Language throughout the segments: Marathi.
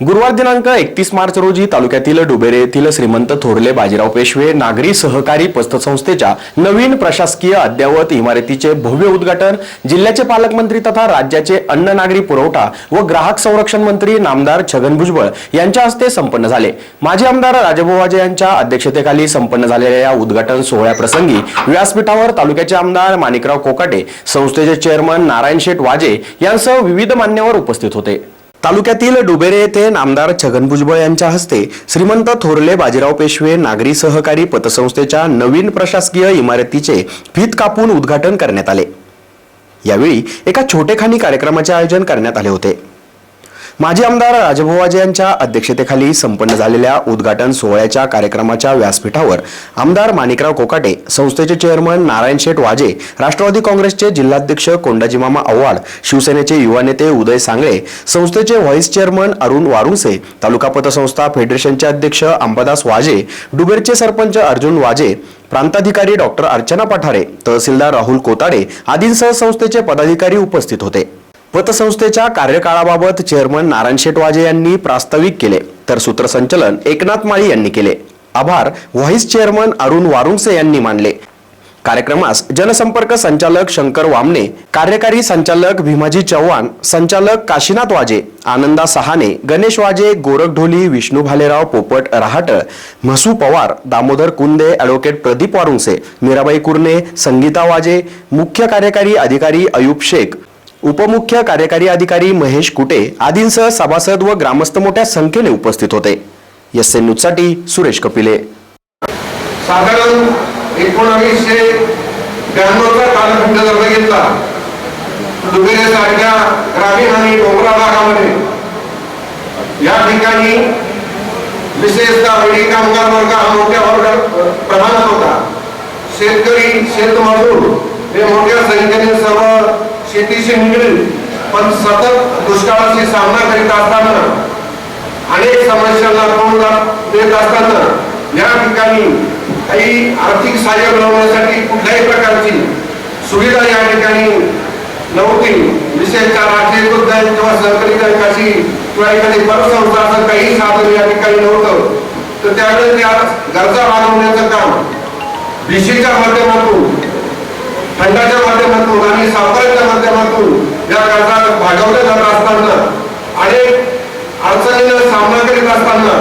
गुरुवार दिनांक एकतीस मार्च रोजी तालुक्यातील डुबेरे येथील श्रीमंत थोरले बाजीराव पेशवे नागरी सहकारी पतसंस्थेच्या नवीन प्रशासकीय अद्ययावत इमारतीचे भव्य उद्घाटन जिल्ह्याचे पालकमंत्री तथा राज्याचे अन्न नागरी पुरवठा व ग्राहक संरक्षण मंत्री नामदार छगन भुजबळ यांच्या हस्ते संपन्न झाले. माजी आमदार राजभोवाजे यांच्या अध्यक्षतेखाली संपन्न झालेल्या या उद्घाटन सोहळ्याप्रसंगी व्यासपीठावर तालुक्याचे आमदार माणिकराव कोकाटे संस्थेचे चेअरमन नारायण शेठ वाजे यांसह विविध मान्यवर उपस्थित होते. तालुक्यातील डुबेरे येथे नामदार छगन भुजबळ यांच्या हस्ते श्रीमंत थोरले बाजीराव पेशवे नागरी सहकारी पतसंस्थेच्या नवीन प्रशासकीय इमारतीचे फीत कापून उद्घाटन करण्यात आले. यावेळी एका छोटेखानी कार्यक्रमाचे आयोजन करण्यात आले होते. माजी आमदार राजभोवाजे यांच्या अध्यक्षतेखाली संपन्न झालेल्या उद्घाटन सोहळ्याच्या कार्यक्रमाच्या व्यासपीठावर आमदार माणिकराव कोकाटे संस्थेचे चेअरमन नारायण शेठ वाजे राष्ट्रवादी काँग्रेसचे जिल्हाध्यक्ष कोंडाजीमामा आव्हाड शिवसेनेचे युवा नेते उदय सांगळे संस्थेचे व्हाईस चेअरमन अरुण वारुंसे तालुका पतसंस्था फेडरेशनचे अध्यक्ष अंबादास वाजे डुबेरचे सरपंच अर्जुन वाजे प्रांताधिकारी डॉक्टर अर्चना पठारे तहसीलदार राहुल कोताडे आदींसह संस्थेचे पदाधिकारी उपस्थित होते. पतसंस्थेच्या कार्यकाळाबाबत चेअरमन नारायण शेटवाजे यांनी प्रास्ताविक केले तर सूत्रसंचलन एकनाथ माळी यांनी केले. आभार व्हाईस चेअरमन अरुण वारुंसे यांनी मानले. कार्यक्रमास जनसंपर्क संचालक शंकर वामने कार्यकारी संचालक भीमाजी चव्हाण संचालक काशीनाथ वाजे आनंदा सहाने गणेश वाजे गोरख ढोली विष्णू भालेराव पोपट रहाटळ म्हसू पवार दामोदर कुंदे ॲडव्होकेट प्रदीप वारुंसे मीराबाई कुर्णे संगीता वाजे मुख्य कार्यकारी अधिकारी अयूब शेख उपमुख्य कार्यकारी अधिकारी महेश कुटे आदींसह सभासद व ग्रामस्थ मोठ्या संख्येने उपस्थित होते. एस एन न्यूजसाठी सुरेश कपिले. साधारण एकोणावीसशे ब्याण्णवचा कालखंड जर घेतला दुबेरे सारख्या ग्रामीण आणि डोंगरा भागामध्ये या ठिकाणी विशेषतः वेळी कामगार वर्ग हा मोठ्या वर्ग प्रमाणात होता. शेतकरी शेतमजूर हे मोठ्या संख्येने सर्व शेतीशी निगडीत पण सतत दुष्काळाशी सामना करीत असताना अनेक समस्यांना तोंड देत असताना या ठिकाणी काही आर्थिक सहाय्य मिळवण्यासाठी कुठल्याही प्रकारची सुविधा या ठिकाणी नव्हती. विशेषतः राष्ट्रीय बँक किंवा सहकारी बँकाची किंवा एखादी पतसंस्था असं काही साधन या ठिकाणी नव्हतं. तर त्यावेळेस त्या गरजा भागवण्याचं काम बीसीच्या माध्यमातून फंडाच्या माध्यमातून आणि सावकाराच्या माध्यमातून या गरजा भागवल्या जात असताना अनेक अडचणींना सामना करीत असताना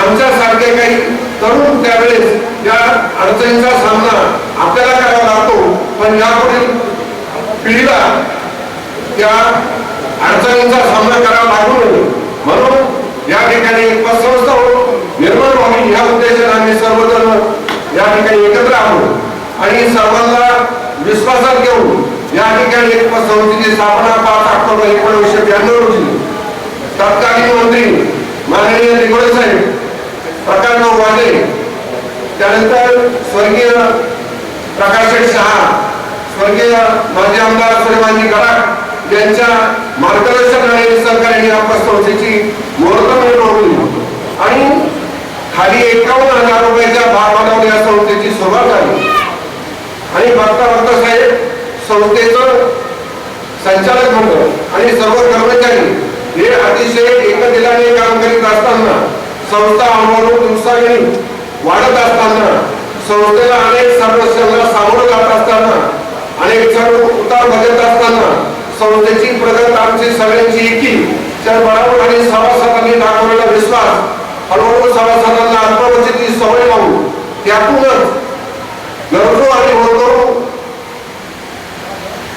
आमच्यासारखे काही तरुण त्यावेळेस या अडचणींचा सामना आपल्याला करावा लागतो. पण यापुढील पिढीला त्या अडचणींचा सामना करावा लागू नये. म्हणून या ठिकाणी एक पतसंस्था निर्माण व्हावी या उद्देशाने आम्ही सर्वजण या ठिकाणी एकत्र आहोत. आणि सर्वांना विश्वासात घेऊन या ठिकाणी एक पतसंस्थेची स्थापना पाच ऑक्टोबर एकोणीसशे ब्याण्णव रोजी तत्कालीन मंत्री माननीय दिगोळे साहेब प्रकाशभाऊ वाजे त्यानंतर स्वर्गीय प्रकाश शहा स्वर्गीय माजी आमदार सुलेमानजी गडाख यांच्या मार्गदर्शन आणि सहकार्याने या संस्थेची मुहूर्त मिळवली आणि खाली एकावन्न हजार रुपयाच्या भागभांडवल या संस्थेची सुरुवात झाली. आणि बघता बघता साहेब संस्थेचं संचालक मंडळ आणि सर्व कर्मचारी हे अतिशय एकदिलाने काम करीत असताना संस्था हळूहळू दिवसागणी वाढत असताना संस्थेला अनेक समस्यांना सामोरं जात असताना अनेक चढ उतार बघत असताना संस्थेची प्रगत आमची सगळ्यांची एकी तर बरोबर आणि सभासदांनी दाखवलेला विश्वास हळूहळू सभासदांना आत्मवचिती सवय लावून त्यातूनच गरजू आणि होतो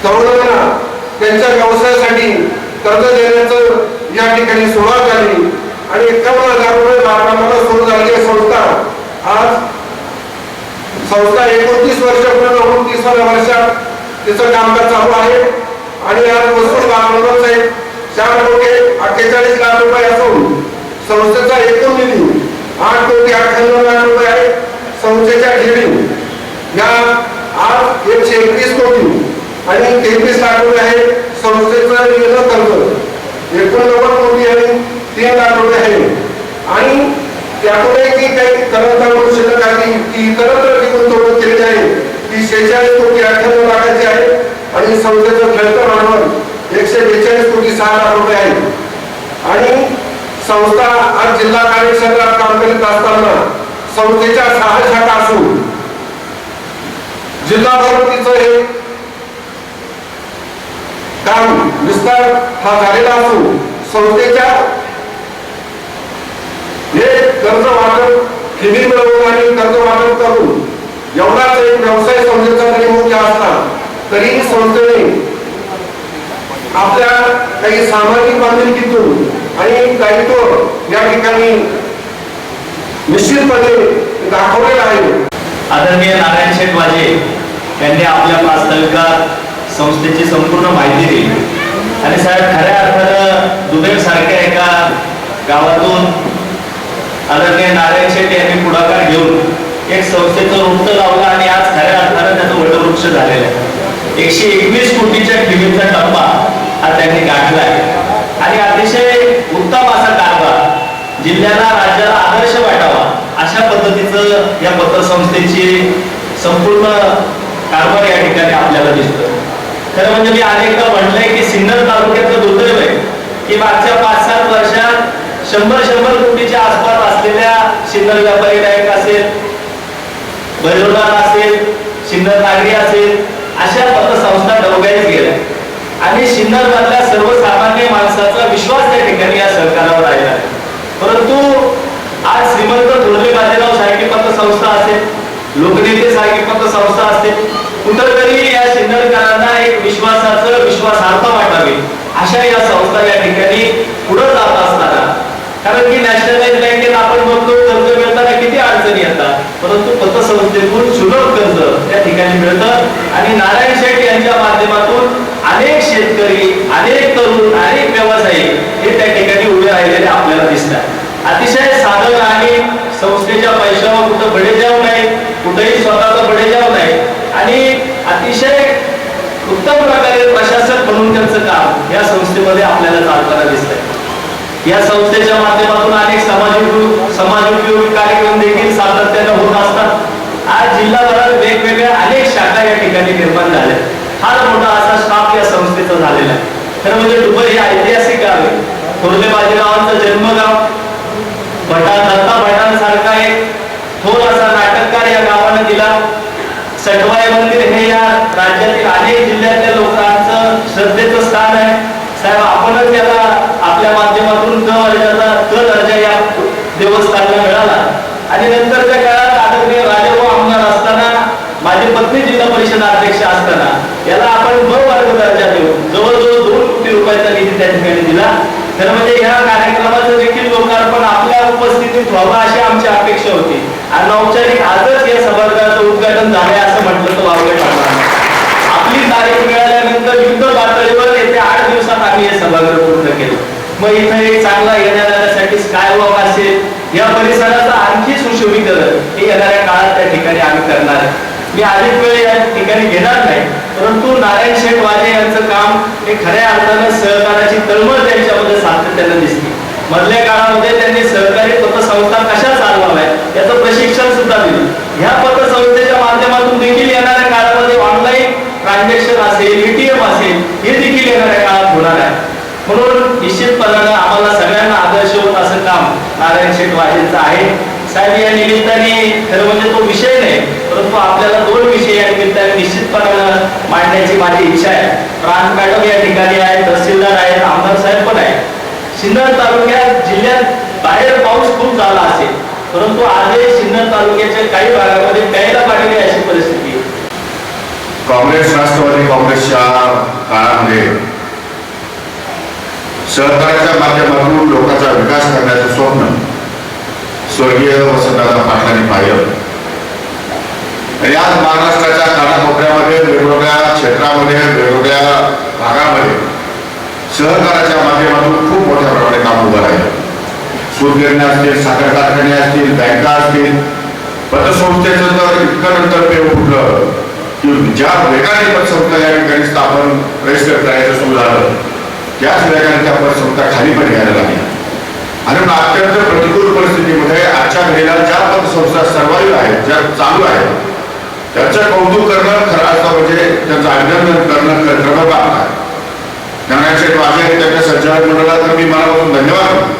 तरुणांना त्यांच्या व्यवसायासाठी कर्ज देण्याचं या ठिकाणी सुरुवात झाली. आणि एकावन्न हजार रुपये लाभांना सुरू झालेली आहे संस्था आज संस्था एकोणतीस वर्ष पूर्ण होऊन तिसऱ्या वर्षात तिचं कामकाज चालू आहे. आणि आज वसूल लाभांवर साहेब चार कोटी अठ्ठेचाळीस लाख रुपये असून संस्थेचा एकूण निधी आठ कोटी अठ्ठ्याण्णव लाख रुपये आहे. संस्थेच्या ठेवी या आज एकशे एकतीस कोटी आणि तेहतीस लाख रुपये आहे संस्थेचं येणं कर्ज एकोणनव्वद कोटी आहे तीन लाख रुपये आहे आणि त्यापुढे जी काही करंट शिल्लक आहे ती इतरत्र जी गुंतवणूक केलेली आहे ती शेहेचाळीस कोटी अठ्ठ्याण्णव लाखाची आहे. आणि संस्थेचं खेळतं भांडवल एकशे बेचाळीस कोटी सहा लाख रुपये आहे. आणि संस्था आज जिल्हा कार्यक्षेत्रात काम करीत असताना संस्थेच्या सहा शाखा असून जिल्हाभर तिचं हे काम विस्तार हा झालेला असून संस्थेच्या हे कर्ज वाटप ठेवी मिळवून आणि कर्ज वाटप करून एवढाच एक व्यवसाय संस्थेचा जरी मुख्य असला तरी संस्थेने आपल्या काही सामाजिक बांधिलकीतून आणि दायित्व या ठिकाणी निश्चितपणे दाखवलेलं आहे. आदरणीय नारायण शेठ वाजे यांनी आपल्या पाच तालुक्यात संस्थेची संपूर्ण माहिती दिली आणि साहेब खऱ्या अर्थानं दुबेर सारख्या एका गावातून आदरणीय नारायण शेट्टी यांनी पुढाकार घेऊन एक संस्थेचं वृत्त लावलं आणि आज खऱ्या अर्थानं त्याचं वटवृक्ष झालेलं आहे. एकशे एकवीस कोटीच्या ठेवीचा टप्पा हा त्यांनी गाठला आहे. आणि अतिशय उत्तम असा कारभार जिल्ह्याला राज्याला आदर्श वाटावा अशा पद्धतीचं या पत्रसंस्थेची संपूर्ण कारभार या ठिकाणी आपल्याला दिसतो खरं म्हणजे मी अनेकदा म्हटलंय की सिन्नर तालुक्यातलं दुर्दैव आहे की मागच्या पाच सात वर्षात शंभर शंभर कोटीच्या आसपास असलेल्या सिन्नर व्यापारी नायक असेल भैरवनाथ असेल सिन्नर नागरी असेल अशा पतसंस्था डबगाईत गेल्या आणि सिन्नर मधल्या सर्वसामान्य माणसाचा विश्वास त्या ठिकाणी या सरकारवर राहिला आहे. परंतु आज श्रीमंत धोरणे बाजीराव सारखी पतसंस्था असेल लोकने सारखी पतसंस्था असेल कुठंतरी या सिन्नरकरांना एक विश्वासाचं सार्थ वाटावे अशा या संस्था या ठिकाणी पुढे जात असताना. कारण की नॅशनलाइज बँकेत आपण बघतो कर्ज मिळताना किती अडचणी येतात. परंतु पतसंस्थेतून सुलभ कर्ज त्या ठिकाणी मिळतं. आणि नारायण शेठ यांच्या माध्यमातून अनेक शेतकरी अनेक तरुण अनेक व्यावसायिक हे त्या ठिकाणी उभे राहिलेले आपल्याला दिसतात. अतिशय साधन आणि संस्थेच्या पैशावर कुठं बडेजाव नाही कुठेही स्वतःचा बडेजाव नाही आणि अतिशय म्हणून त्यांचं काम या संस्थेमध्ये आपल्याला चालताना दिसतंय. या संस्थेच्या माध्यमातून अनेक समाज समाजोपयोगी कार्यक्रम देखील सातत्याने होत असतात. आज जिल्हाभरात वेगवेगळ्या अनेक शाखा या ठिकाणी निर्माण झाल्या फार मोठा असा स्टाफ या संस्थेचा झालेला आहे. खरं म्हणजे दुबई हे ऐतिहासिक गाव आहे. थोरले बाजीरावांचं जन्मगाव भटा दत्ता भटांसारखा एक थोर असा नाटककार या गावानं दिला. सटवाई मंदिर हे या राज्यातील अनेक जिल्ह्यातल्या लोकांना श्रद्धेचं स्थान आहे. साहेब आपणच त्याला आपल्या माध्यमातून क दर्जाचा क दर्जा या देवस्थानला मिळाला. आणि नंतरच्या काळात आदरणीय राजाभाऊ आमदार असताना माझी पत्नी जिल्हा परिषद अध्यक्ष असताना याला आपण ब वर्ग दर्जा देऊ जवळजवळ दोन कोटी रुपयाचा निधी त्या ठिकाणी दिला. तर म्हणजे ह्या कार्यक्रमाचं देखील लोकार्पण आपल्या उपस्थितीत व्हावं अशी आमची अपेक्षा होती. आणि औपचारिक आजच या सभागृहाचं उद्घाटन झालंय असं म्हटलं तर वावगे ठरणार. आपली तारीख मिळाली युद्ध पातळीवर येत्या आठ दिवसात आम्ही हे सभागृह पूर्ण केलं. मग इथं एक चांगला येण्या जाण्यासाठी स्काय वॉक असेल या परिसराचं आणखी सुशोभीकरण हे येणाऱ्या काळात त्या ठिकाणी आम्ही करणार मी अधिक वेळ या ठिकाणी घेणार नाही परंतु नारायण शेठ वाजे यांचं काम हे खऱ्या अर्थानं सहकाराची तळमळ त्यांच्यामध्ये सातत्यानं दिसते. मधल्या काळामध्ये त्यांनी सहकारी पतसंस्था कशा चालवाव्या याचं प्रशिक्षण सुद्धा दिलं. ह्या पतसंस्था माध्यमातून देखील येणाऱ्या काळामध्ये ऑनलाईन ट्रान्झॅक्शन असेल एटीएम असेल हे देखील येणाऱ्या काळात होणार आहे. म्हणून निश्चितपणानं आम्हाला सगळ्यांना आदर्श होत असं काम नारायण शेठ वाजेंचं आहे. साहेब या निमित्ताने खरं म्हणजे तो विषय नाही परंतु आपल्याला दोन विषय या निमित्ताने निश्चितपणानं मांडण्याची माझी इच्छा आहे. प्रांत मॅडम या ठिकाणी आहेत तहसीलदार आहेत आमदार साहेब पण आहेत. सिन्नर तालुक्यात जिल्ह्यात बाहेर पाऊस खूप झाला असेल परंतु आजही सिन्नर तालुक्याच्या काही भागामध्ये प्यायला पाणी अशी परिस्थिती. काँग्रेस राष्ट्रवादी काँग्रेसच्या काळामध्ये सहकार्याच्या माध्यमातून लोकांचा विकास करण्याचं स्वप्न स्वर्गीय वसंतदादा पाटलांनी पाहिलं आणि आज महाराष्ट्राच्या कानाकोपऱ्यामध्ये वेगवेगळ्या क्षेत्रामध्ये वेगवेगळ्या भागामध्ये सहकाराच्या माध्यमातून खूप मोठ्या प्रमाणे काम उभं राहिलं. सूतगिरण्या असतील साखर कारखाने असतील बँका असतील पतसंस्थेचं तर इतकं नंतर पेव फुटलं. ज्या वेगाने पतसंस्था या ठिकाणी स्थापन रजिस्टर करायचं सुरू झालं त्याच वेगाने त्या पतसंस्था खाली पण घ्यायला लागल्या आणि अत्यंत प्रतिकूल परिस्थितीमध्ये आजच्या घडीला ज्या पतसंस्था सर्वाईव्ह आहेत ज्या चालू आहेत त्याचं कौतुक करणं खरं असतं म्हणजे त्यांचं अभिनंदन करणं कर्तव्य आहे. नारायण शेठ त्यांच्या संचालक मंडळाला तर मी मनापासून धन्यवाद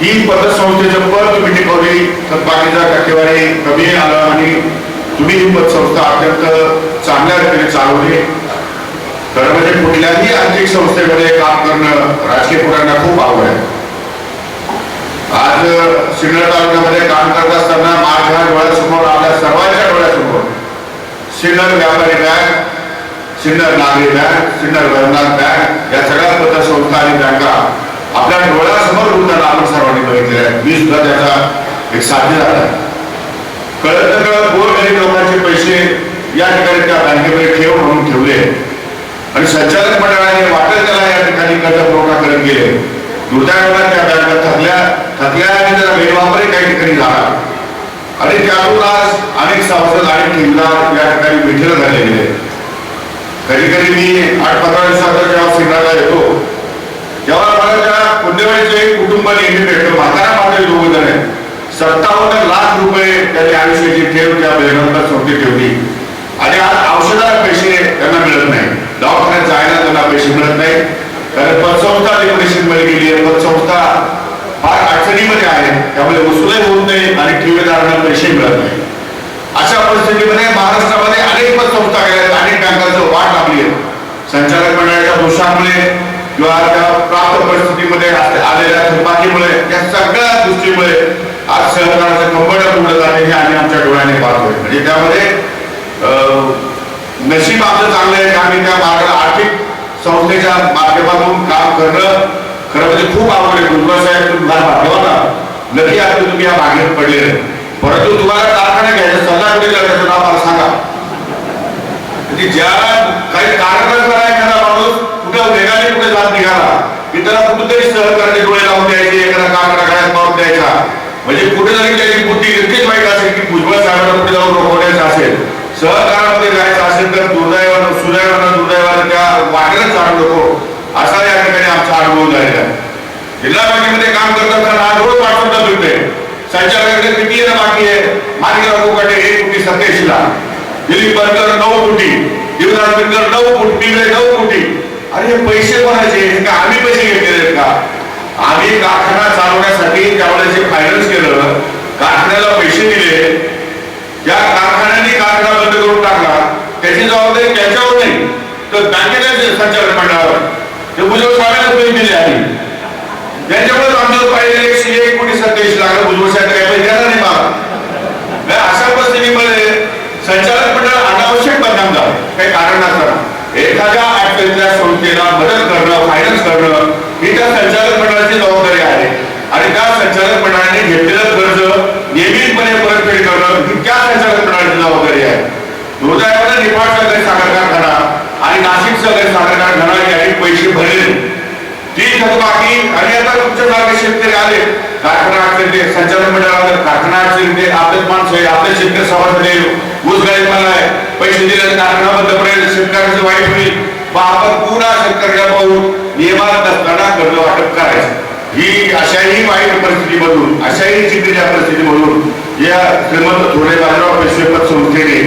ही पतसंस्थेचं पद तुम्ही टिकवली तर बाकीचा टक्केवारी कमी आलं आणि तुम्ही ही पतसंस्था अत्यंत चांगल्या रीतीने चालवली. तर म्हणजे कुठल्याही आर्थिक संस्थेमध्ये काम करणं राजकीय पुढाऱ्यांना खूप आवड आहे. आज सिन्नर तालुक्यामध्ये काम करत असताना माझ्या डोळ्यासमोर आपल्या सर्वांच्या डोळ्यासमोर सिन्नर व्यापारी बँक सिन्नर नागरी बँक सिन्नर वैद्यनाथ बँक या सगळ्या पतसंस्था आणि बँका आपल्या डोळ्यासमोर उतरला आपण सर्वांनी बघितले आहे. मी सुद्धा त्याचा एक साथीदार आहे कळत न कळत गोरगरीब लोकांचे पैसे या ठिकाणी त्या बँकेमध्ये ठेव म्हणून ठेवले. आणि संचालक मंडळाने वाटेल त्याला या ठिकाणी कर्ज पुरवठा करत गेले दुर्दैवाने त्या बँका थकल्या थकल्या आणि त्याचा गैरवापरही काही ठिकाणी झाला. आणि त्यातून आज अनेक सभासद आणि ठेवीदार या ठिकाणी विठ्ठल झाले गेले. कधी कधी मी आठ पंधरा दिवसानंतर जेव्हा सिन्नरला येतो तेव्हा मला त्या पुण्यवाडीचे एक भेटलो म्हातारा मात्र दोघ जण आहेत. सत्तावन्न लाख रुपये त्यांनी आयुष्याची ठेव त्या बेनंतर सोडती ठेवली. आणि आज औषधाला पैसे त्यांना मिळत नाही. दवाखान्यात जायला त्यांना पैसे मिळत नाही. कारण पतसंस्था लिक्विडेशनमध्ये गेली आहे. पतसंस्था फार अडचणीमध्ये आहे. त्यामुळे वसुलही होत नाही आणि ठेवीदारांना पैसे मिळत नाही. अशा परिस्थितीमध्ये महाराष्ट्रामध्ये अनेक पतसंस्था गेल्या आहेत. अनेक बँकांचं वाट लागली आहे. संचालक मंडळाच्या दोषामुळे किंवा त्या प्राप्त परिस्थितीमध्ये आलेल्या थकबाकीमुळे या सगळ्या गोष्टीमुळे आज सहकाराचं कंबळ पुढे जाते हे आम्ही आमच्या डोळ्याने पाहतोय. म्हणजे त्यामध्ये अं, नशीब आमचं चांगलं आहे की आम्ही त्या मार्गाला आर्थिक संस्थेच्या माध्यमातून काम करणं खरं म्हणजे खूप आवड आहे. गुरुवार साहेब तुम्हाला पाठवा ना नक्की आता तुम्ही या मागणीत पडले परंतु तुम्हाला कारखाना घ्यायचा सल्ला कुठे त्याचं ना मला सांगा. म्हणजे ज्या काही कारखाना करा एखादा माणूस कुठं वेगाने कुठे जात निघाला की त्याला कुठेतरी सहकार्य डोळे लावून द्यायचे एखादा काकडा करायचा म्हणजे कुठे जरी त्याची बुद्धी इतकीच वाईट असेल की भुजबळ साहेबांना कुठे जाऊन रोखवण्याचं असेल. सहकारामध्ये जायचं असेल तर दुर्दैवानं सुदैवानं दुर्दैवानं त्या वाटेला चालू नको. असा या ठिकाणी आमचा अनुभव झालेला आहे. जिल्हा बँकेमध्ये काम करत असताना आज रोज पाठवून मिळते संचालकाकडे किती येणं बाकी आहे? माणिकराव कोकाटे एक कोटी सत्याऐंशी लाख दिलीप बनकर नऊ कोटी. युवराज बनकर नऊ कोटी. नऊ कोटी. अरे हे पैसे कोणाचे? हे का आम्ही पैसे घेतलेले आहेत का? आम्ही कारखाना चालवण्यासाठी त्यावेळेस जे फायनान्स केलं कारखान्याला पैसे दिले या कारखान्याने कारखाना बंद करून टाकला. त्याची जबाबदारी त्याच्यावर नाही. तर बँकेने संचालक मंडळावर ते भुजबळ साहेबांना पैसे दिले आहे. त्यांच्यामुळे आमचं पाहिजे एकशे एक कोटी सत्याऐंशी लाख भुजबळ साहेब काही पैसे द्यायला नाही मला म्हणजे अशा परिस्थितीमध्ये संचालक मंडळ अनावश्यक बदनाम झालं. काही कारण नसताना. एखाद्या संस्थेला मदत करणं फायनान्स करणं ही त्या संचालक मंडळाची जबाबदारी आहे आणि घेतलेलं कर्ज नियमितपणे परतफेड करणं ही त्या संचालक मंडळाची जबाबदारी आहे. दुर्दैवानं निपाड सहकारी साखर कारखाना आणि नाशिक सहकारी साखर कारखाना यांनी पैसे भरले ती थकबाकी आणि आता तुमच्या सारखे शेतकरी आले. कारखाना अडचण संचालक मंडळावर कारखाना अडचण ते माणसं आहे. आपले शेतकरी सभासद ऊस गाळीत मला आहे. पैसे दिले कारखाना बंद पडेल. शेतकऱ्याचं वाईट होईल. मग आपण पुन्हा शेतकऱ्याला पाहून नियमात असताना कर्ज वाटप करायचं. ही अशाही वाईट परिस्थितीमधून अशाही चिंतेच्या परिस्थितीमधून या श्रीमंत थोडे बाजीराव पेशवे संस्थेने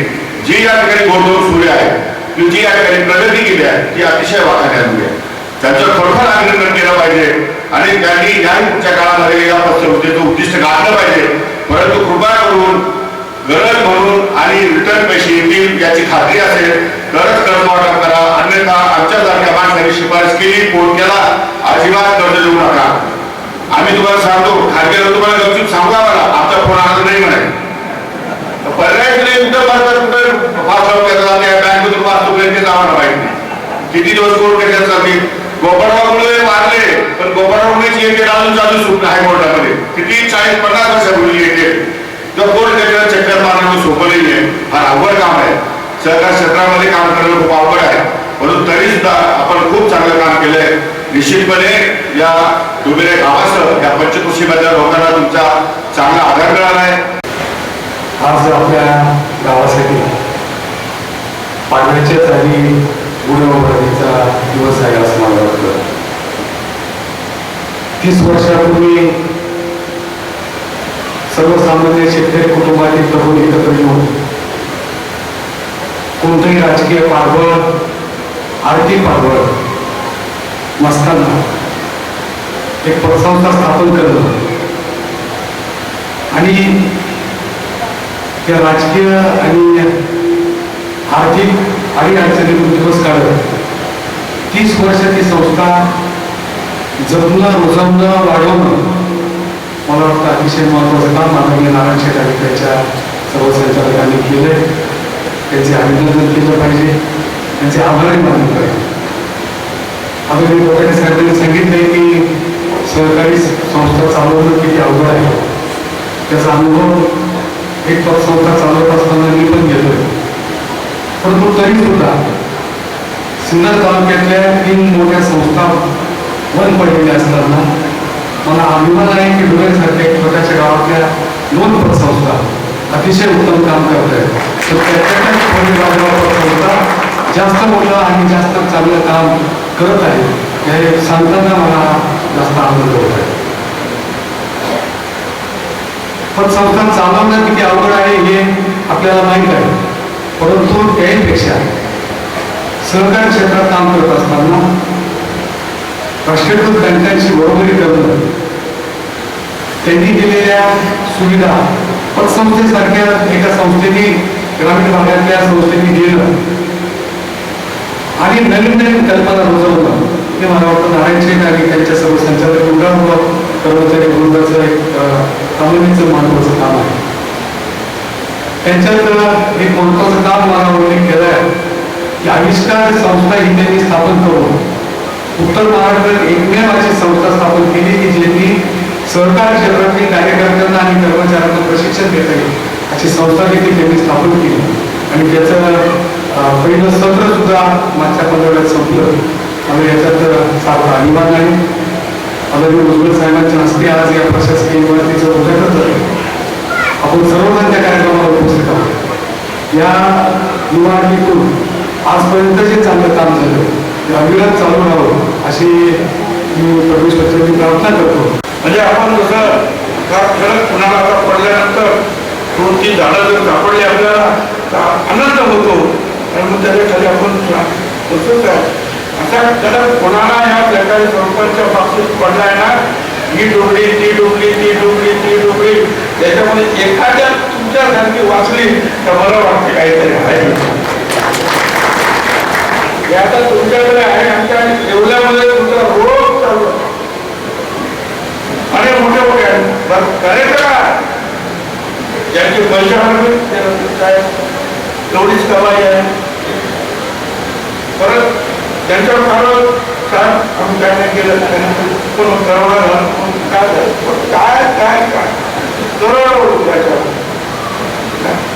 जी या ठिकाणी गोडधोड सुरू आहे ती जी या ठिकाणी प्रगती केली आहे ती अतिशय वाखाण्याजोगी आहे. त्यांचं खरोखर अभिनंदन केलं पाहिजे आणि त्यांनी या पुढच्या काळामध्ये या पतसंस्थेचं उद्दिष्ट गाठलं पाहिजे. परंतु कृपा करून गरज म्हणून आणि रिटर्न मशीन येतील याची खात्री असेल तरच कर्ज वाटप करा अन्यथा आमच्या सारख्या माणसाने शिफारस केली कोणत्याला अजिबात कर्ज देऊ नका. आम्ही तुम्हाला सांगतो खाजगीला तुम्हाला गपचूप सांगा मला आमचा फोन आला नाही म्हणाय पर्याय नाही कुठं भारतात कुठं पाच जाते बँकेतून किती दिवस कोर्ट कशात जातील गोपाळरावमुळे मारले पण गोपाळरावमुळेच येते अजून चालू सुरू आहे किती चाळीस पन्नास वर्षापूर्वी येते तर कोर्ट त्याच्यावर चक्कर मारणं सोपं नाही. आहे फार अवघड काम आहे. सहकार क्षेत्रामध्ये काम करणं खूप अवघड आहे. म्हणून तरी सुद्धा आपण खूप चांगलं काम केलंय. निश्चितपणे या डुबेरे गावासह या पंचकृषी बाजार लोकांना तुमचा चांगला आधार मिळाला आहे. आज आपल्या गावासाठी पाण्याच्याच आणि गुणवत्तेचा दिवस आहे असं मला वाटतं. तीस वर्षापूर्वी सर्वसामान्य शेतकरी कुटुंबातील तरुण एकत्र येऊन कोणतंही राजकीय पाठबळ आर्थिक पाठबळ नसताना एक पतसंस्था स्थापन करणं आणि त्या राजकीय आणि आर्थिक आणि अडचणीतून दिवस काढत तीस वर्ष ती संस्था जपणं रुजवणं वाढवणं मला अतिशय महत्त्वाचं काम माननीय नारायण शेठ आणि त्यांच्या सर्व संचालकांनी केलंय. त्यांचे अभिनंदन केलं पाहिजे. त्यांचे आभारही मानले पाहिजे. आम्ही डोक्याने साहेबांनी सांगितले की सहकारी संस्था चालवणं किती अवघड आहे. त्याचा अनुभव एक पतसंस्था चालवत असताना मी पण घेतोय. परंतु तरी सुद्धा सिन्नर तालुक्यातल्या तीन मोठ्या संस्था बंद पडलेल्या असताना मला अभिमान आहे की डोळ्यासारख्या एक छोट्याशा गावातल्या दोन पतसंस्था अतिशय उत्तम काम करत आहेत तर त्याच्यातच बाजूला पतसंस्था जास्त मोठं आणि जास्त चांगलं काम करत आहे. हे सांगताना मला जास्त आनंद होत आहे. पतसंस्था चालवणं किती अवघड आहे हे आपल्याला माहीत आहे. परंतु त्याहीपेक्षा सहकार क्षेत्रात काम करत असताना राष्ट्रीयकृत बँकांची बरोबरी करणं त्यांनी दिलेल्या सुविधा पतसंस्थेसारख्या एका संस्थेने ग्रामीण भागातल्या संस्थेने दिलं आणि नवीन नवीन कल्पना रुजवलं ते मला वाटतं नारायण शेठ आणि त्यांच्या सर्व संचालक मंडळावर कर्मचारी वृंदाचं एक कमानीचं महत्वाचं काम आहे. त्यांच्यात एक महत्वाचं काम मला उल्लेख केलं आहे की आविष्कार संस्था ही त्यांनी स्थापन करून उत्तर महाराष्ट्रात एकमेव अशी संस्था स्थापन केली की ज्यांनी सहकार क्षेत्रातील कार्यकर्त्यांना आणि कर्मचाऱ्यांना प्रशिक्षण देता येईल अशी संस्था देखील त्यांनी स्थापन केली. आणि त्याचं पहिलं सत्र सुद्धा मागच्या पंधरवड्यात संपलं. आम्ही याच्यात सारा अभिमान आहे आदरणीय उज्ज्वल साहेबांच्या हस्ते आज या प्रशासकीय इमारतीचं उद्घाटन झालं. आपण सर्वजण त्या कार्यक्रमाला उपस्थित आहोत. या इमारतीतून आजपर्यंत जे चांगलं काम झालं ते अविरत चालू राहावं अशी मी प्रवेश परमेश्वरची प्रार्थना करतो. म्हणजे आपण जसं का खरंच कुणाला आता पडल्यानंतर दोनची झाडं जर सापडली आपल्याला तर आनंद होतो. आणि मग त्याच्याखाली आपण तसंच आहे असा त्याला कोणाला या सरकारी स्वरूपांच्या बाबतीत पडलाय ना ही डोबळी ती डोबळी ती डोबळी ती डोबळी त्याच्यामध्ये एखाद्या तुमच्यासारखी वाचली तर मला वाटते काहीतरी आहे. आता तुमच्याकडे आहे आमच्या येवल्यामध्ये तुमचा रोज चालू आहे. अनेक मोठे मोठे करायचं का? ज्यांची पैशावर काय तेवढीच कमाई आहे? परत त्यांच्यावर कारवाई काय आम्ही काय नाही केलं त्यानंतर कोण करवणार काय झालं, काय काय काय? करोड त्याच्यावर.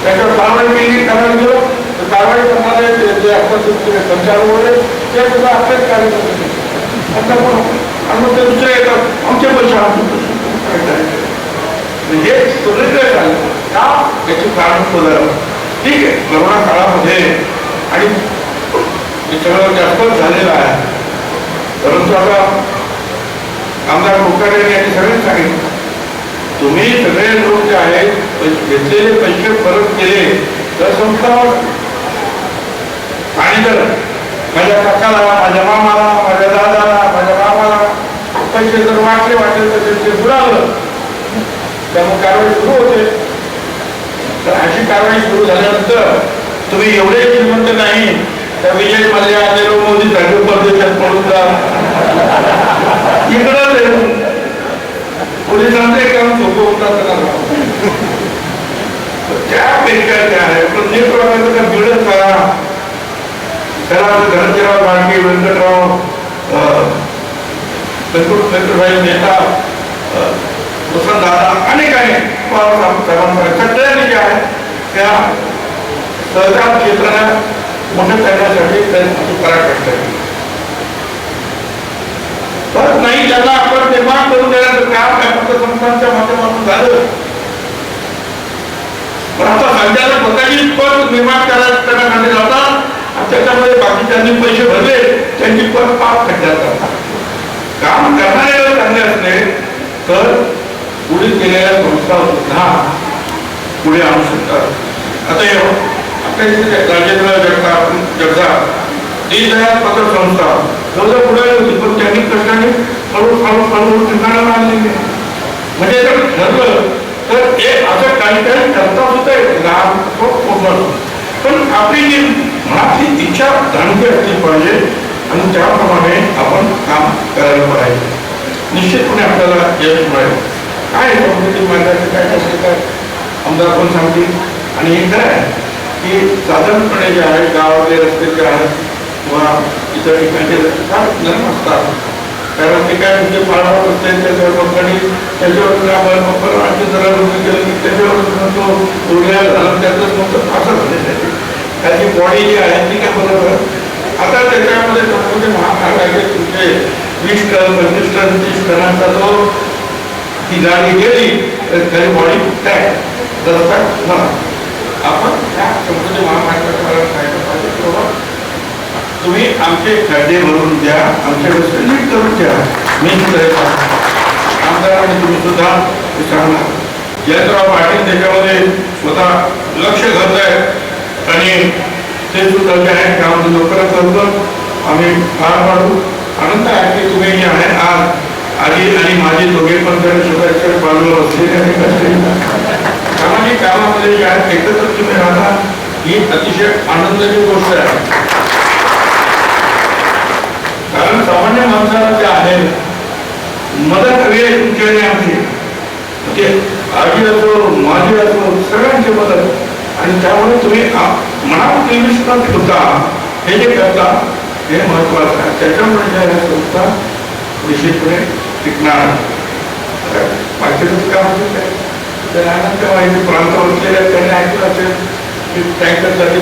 त्याच्यावर कारवाई केली करायला गेलो तर कारवाई करणारे जे- जे आपण संचार वगैरे ते सुद्धा आपलेच कार्य करत आता पण आणि मग ते दुसरे येतात आमचे पैसे आमचे पैसे म्हणजे सगळीकडे झालं का? त्याची कारण बदल ठीक आहे कोरोना काळामध्ये आणि सगळं जास्तच झालेलं आहे. परंतु आता आमदार कोकारे यांनी सगळेच सांगितलं. तुम्ही सगळे लोक जे आहेत घेतलेले पैसे परत केले तर संस्था आणि जर माझ्या काकाला माझ्या मामाला माझ्या दादाला माझ्या मामाला पैसे वाटेल तर त्यांचे बुडावलं. त्यामुळे कारवाई सुरू होते. तर अशी कारवाई सुरू झाल्यानंतर तुम्ही एवढे श्रीमंत नाही त्या विजय मल्ल्या नीरव मोदी सारखे परदेशात पडून जा. इकडं ते पोलिसांचे काम सोपं होतात त्यापेक्षा काय आहे. प्रत्येक प्रकारचं त्या बिल्डर करा. त्याला धनंजयराव गाडगे व्यंकटराव व्यंकट व्यंकटराव नेता वसंत दादा अनेक आहे. सगळ्यांनी जे आहे त्या सहकार क्षेत्राला मोठं करण्यासाठी प्रयत्न करायला परत नाही ज्यांना आपण निर्माण करून देण्याचं काम काय फक्त संस्थांच्या माध्यमातून झालं. पण आता सध्याला स्वतःची पद निर्माण करायला करण्यासाठी जातात आणि त्याच्यामध्ये बाकीच्यांनी पैसे भरले त्यांची पद पाप खड्ड्यात जातात. काम करणारे जर चांगले असले तर पुढे केलेल्या संस्था सुद्धा पुढे आणू शकतात. आता हे आपल्या इथे राजेंद्र जगताप जगताप दीनदयाल पत्र संस्था जवळ पुढे होती पण त्यांनी कष्टाने हळू हळू हळू ठिकाणाला आणलेली म्हणजे जर ठरलं तर हे असं काही काही करता सुद्धा एक लहान असो मोठा पण आपली जी मनातली इच्छा जाणती असली पाहिजे आणि त्याप्रमाणे आपण काम करायला पाहिजे. निश्चितपणे आपल्याला यश मिळेल. काय संस्कृती मार्गाचे काय कसे? काय? आमदार पण सांगतील? आणि हे काय आहे की साधारणपणे जे आहे गावातले रस्ते जे आहेत किंवा इतर ठिकाणचे फार नरम असतात. कारण ते काय म्हणजे पाळावत असते त्याच्यावर लोकांनी त्याच्यावर आपण आपण आणखी जरा रुग्ण केलं की त्याच्यावर तो उरल्या झाला. त्याचं मग तो त्याची त्याची बॉडी जी आहे ती काय बरोबर आता त्याच्यामध्ये म्हणजे महाग तुमचे वीस टन पंचवीस टन तीस टनाचा जो ती गाडी गेली तर त्याची बॉडी काय रस्ता झाला आपण त्या संपूर्ण महामार्गाच्या मला पाहिजे की तुम्ही आमचे खड्डे भरून द्या आमच्याकडे रस्ते नीट करून द्या मी आमदारांनी तुम्ही सुद्धा हे सांगणार जयंतराव पाटील त्याच्यामध्ये स्वतः लक्ष घालत आहे आणि ते सुद्धा जे आहे? त्यामध्ये लवकरात लवकर आम्ही पार पाडू. आनंद आहे की तुम्ही जे आहे. आज आधी आणि माझे दोघे पण जर स्वतःच्या बाजूला बसलेले आणि बसलेले हे कामामध्ये जे आहे एकत्र तुम्ही राहता ही अतिशय आनंदाची गोष्ट आहे. कारण सामान्य माणसाला जे आहे मदत हवी आहे तुमची आणि आमची. ते आजी असो माझी असो सगळ्यांची मदत. आणि त्यामुळे तुम्ही आ- मनात हे जे करता हे महत्वाचं आहे. त्याच्यामुळे ज्या आहे संस्था निश्चितपणे टिकणार मागच्या काय होतं काय तर आनंद माहिती प्रांत बसलेले त्यांनी ऐकलं असेल की टँकरसाठी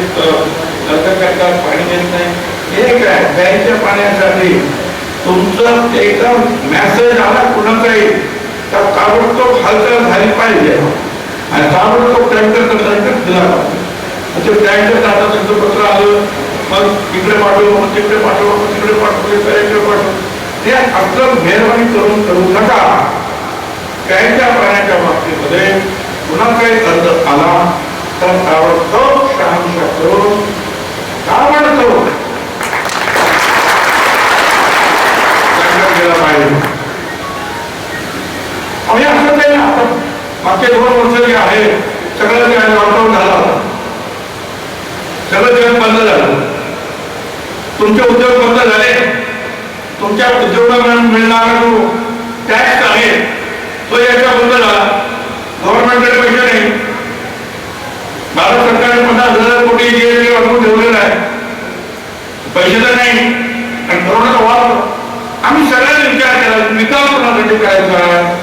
नंतर करतात पाणी देत नाही. हे काय प्यायच्या पाण्यासाठी तुमचं एकदम मॅसेज आला कुणाचाही. तर ताबडतोब हालचाल झाली पाहिजे. आणि ताबडतोब टँकर टँकर दिला पाहिजे म्हणजे ते टँकर आता त्यांचं पत्र आलं. मग इकडे पाठवू मग तिकडे पाठवू मग तिकडे पाठवू इकडे इकडे पाठवू ते आपलं मेहरबानी करून करू नका. प्यायच्या पाण्याच्या बाबतीमध्ये पुन्हा काही अर्ज आला तर ताबडतोब शहानिशा करून ताबडतोब टँकर गेला पाहिजे. आणि असं काही आता मागचे दोन वर्ष जे आहे सगळं जे आहे लॉकडाऊन झाला. होता सगळं जग बंद झालं. तुमचे उद्योग बंद झाले. तुमच्या उद्योगाला मिळणारा जो टॅक्स आहे तो याच्या बंद झाला. गव्हर्नमेंटकडे पैसे नाही. भारत सरकारने पन्नास हजार कोटी जीएसटी वाढवून ठेवलेला आहे. पैसे तर नाही. आणि कोरोनाचा वापर. आम्ही सगळ्यांनी विचार केला विकास कोणासाठी करायचा?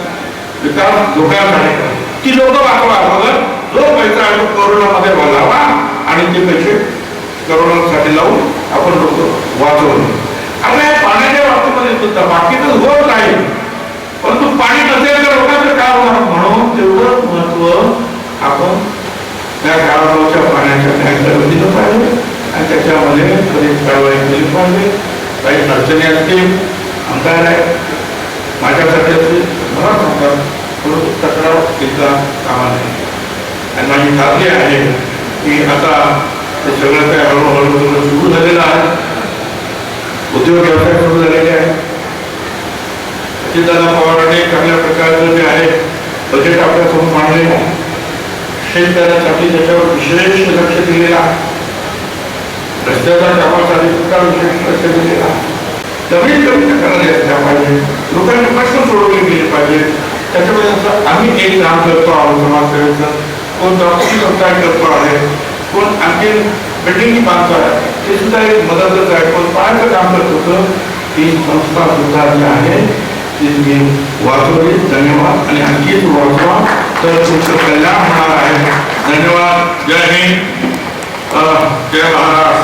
विकास लोकांसाठी करायचा. की लोक वाकवा बघत जो पैसा कोरोनामध्ये घालावा आणि ते पैसे करोनासाठी लावून आपण लोक वाचवून आता या पाण्याच्या बाबतीमध्ये सुद्धा बाकीचं होत नाही परंतु पाणी नसेल तर लोकांचं काय होणार? म्हणून तेवढं महत्त्व आपण त्या गावाच्या पाण्याच्या टँकर दिलं पाहिजे. आणि त्याच्यामध्ये कधी कारवाई केली पाहिजे. काही अडचणी असतील आमदार आहे माझ्यासाठी असतील मला सांगतात परंतु तक्रार घेतला कामा नाही. आणि माझी खात्री आहे. की आता ते सगळं काय हळूहळू सगळं सुरू झालेलं आहे. उद्योग व्यवसाय सुरू झालेले आहे. अजितदादा पवारांनी चांगल्या प्रकारचं जे आहे बजेट आपल्यासमोर मांडलेलं मांडले शेतकऱ्यांसाठी त्याच्यावर विशेष लक्ष दिलेलं आहे. रस्त्याच्या कामासाठी सुद्धा विशेष लक्ष दिलेलं आहे. कमीत कमी तक्रारी असल्या पाहिजे. लोकांनी प्रश्न सोडवले गेले पाहिजे त्याच्यामुळे आम्ही एक काम करतो आहोत समाजसेवेचं कोण डॉक्टरची व्यवसाय करतो आहे? कोण आणखी बिल्डिंग बांधतो आहे ते सुद्धा एक मदतच आहे. कोण पाण्याचं काम करत होतं. ही संस्था सुद्धा जी आहे ती तुम्ही वाचवली. धन्यवाद. आणि आणखी वाचवा. तर तुमचं कल्याण होणार आहे. धन्यवाद. जय हिंद. जय महाराष्ट्र.